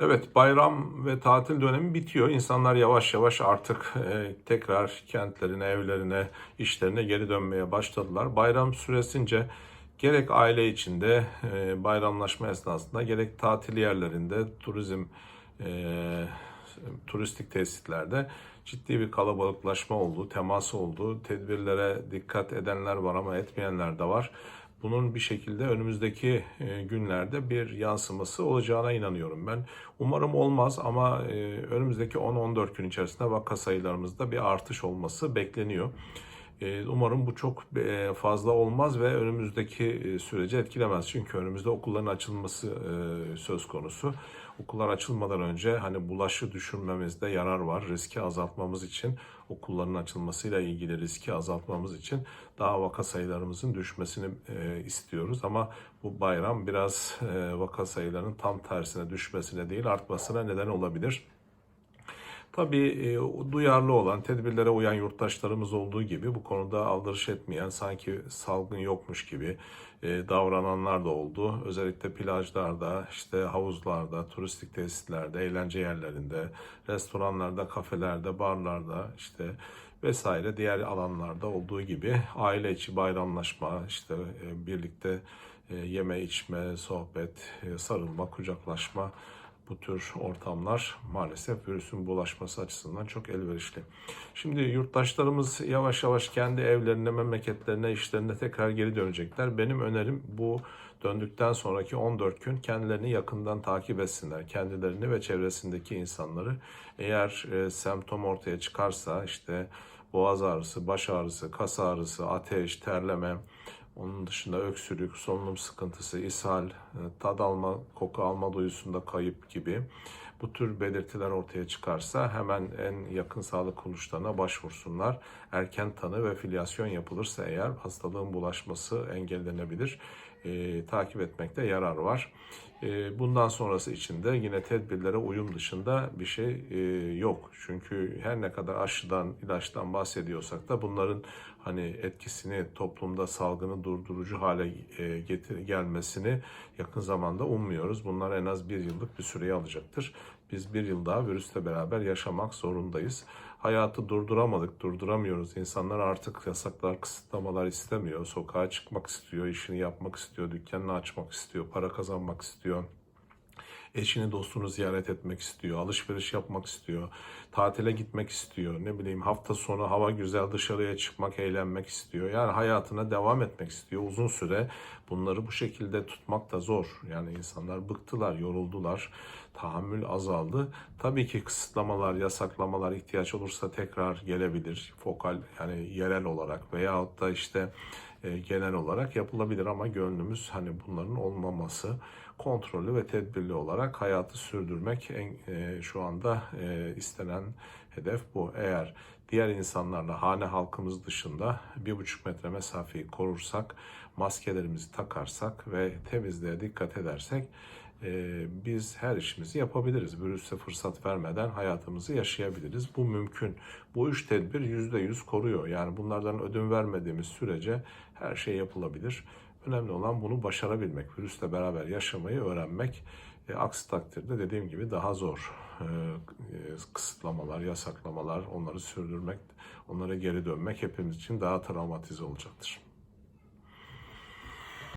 Evet, bayram ve tatil dönemi bitiyor. İnsanlar yavaş yavaş artık e, tekrar kentlerine, evlerine, işlerine geri dönmeye başladılar. Bayram süresince gerek aile içinde e, bayramlaşma esnasında gerek tatil yerlerinde, turizm e, turistik tesislerde ciddi bir kalabalıklaşma oldu, temas oldu. Tedbirlere dikkat edenler var ama etmeyenler de var. Bunun bir şekilde önümüzdeki e, günlerde bir yansıması olacağına inanıyorum ben. Umarım olmaz ama e, önümüzdeki 10-14 gün içerisinde vaka sayılarımızda bir artış olması bekleniyor. E, Umarım bu çok e, fazla olmaz ve önümüzdeki e, süreci etkilemez. Çünkü önümüzde okulların açılması söz konusu. Okullar açılmadan önce hani bulaşı düşürmemizde yarar var. Riski azaltmamız için okulların açılmasıyla ilgili riski azaltmamız için daha vaka sayılarımızın düşmesini istiyoruz. Ama bu bayram biraz vaka sayılarının tam tersine düşmesine değil artmasına neden olabilir. Tabii e, duyarlı olan, tedbirlere uyan yurttaşlarımız olduğu gibi bu konuda aldırış etmeyen, sanki salgın yokmuş gibi e, davrananlar da oldu. Özellikle plajlarda, işte havuzlarda, turistik tesislerde, eğlence yerlerinde, restoranlarda, kafelerde, barlarda, işte vesaire diğer alanlarda olduğu gibi aile içi bayramlaşma, işte e, birlikte yeme içme, sohbet, e, sarılma, kucaklaşma bu tür ortamlar maalesef virüsün bulaşması açısından çok elverişli. Şimdi yurttaşlarımız yavaş yavaş kendi evlerine, memleketlerine, işlerine tekrar geri dönecekler. Benim önerim bu döndükten sonraki 14 gün kendilerini yakından takip etsinler. Kendilerini ve çevresindeki insanları. Eğer e, semptom ortaya çıkarsa işte boğaz ağrısı, baş ağrısı, kas ağrısı, ateş, terleme, onun dışında öksürük, solunum sıkıntısı, ishal, e, tad alma, koku alma duyusunda kayıp gibi bu tür belirtiler ortaya çıkarsa hemen en yakın sağlık kuruluşlarına başvursunlar. Erken tanı ve filyasyon yapılırsa eğer hastalığın bulaşması engellenebilir. E, takip etmekte yarar var. E, bundan sonrası için de yine tedbirlere uyum dışında bir şey e, yok. Çünkü her ne kadar aşıdan, ilaçtan bahsediyorsak da bunların hani etkisini toplumda salgını durdurucu hale e, getir gelmesini yakın zamanda ummuyoruz. Bunlar en az bir yıllık bir süreyi alacaktır. Biz bir yıl daha virüsle beraber yaşamak zorundayız. Hayatı durduramadık, durduramıyoruz. İnsanlar artık yasaklar, kısıtlamalar istemiyor. Sokağa çıkmak istiyor, işini yapmak istiyor, dükkanını açmak istiyor, para kazanmak istiyor eşini dostunu ziyaret etmek istiyor, alışveriş yapmak istiyor, tatile gitmek istiyor, ne bileyim hafta sonu hava güzel dışarıya çıkmak, eğlenmek istiyor. Yani hayatına devam etmek istiyor uzun süre. Bunları bu şekilde tutmak da zor. Yani insanlar bıktılar, yoruldular, tahammül azaldı. Tabii ki kısıtlamalar, yasaklamalar ihtiyaç olursa tekrar gelebilir. Fokal yani yerel olarak veyahut da işte e, genel olarak yapılabilir ama gönlümüz hani bunların olmaması kontrollü ve tedbirli olarak hayatı sürdürmek en, e, şu anda e, istenen hedef bu. Eğer diğer insanlarla hane halkımız dışında bir buçuk metre mesafeyi korursak, maskelerimizi takarsak ve temizliğe dikkat edersek e, biz her işimizi yapabiliriz. Virüse fırsat vermeden hayatımızı yaşayabiliriz. Bu mümkün. Bu üç tedbir yüzde yüz koruyor. Yani bunlardan ödün vermediğimiz sürece her şey yapılabilir. Önemli olan bunu başarabilmek, virüsle beraber yaşamayı öğrenmek. E, aksi takdirde dediğim gibi daha zor. E, e, kısıtlamalar, yasaklamalar, onları sürdürmek, onlara geri dönmek hepimiz için daha travmatize olacaktır.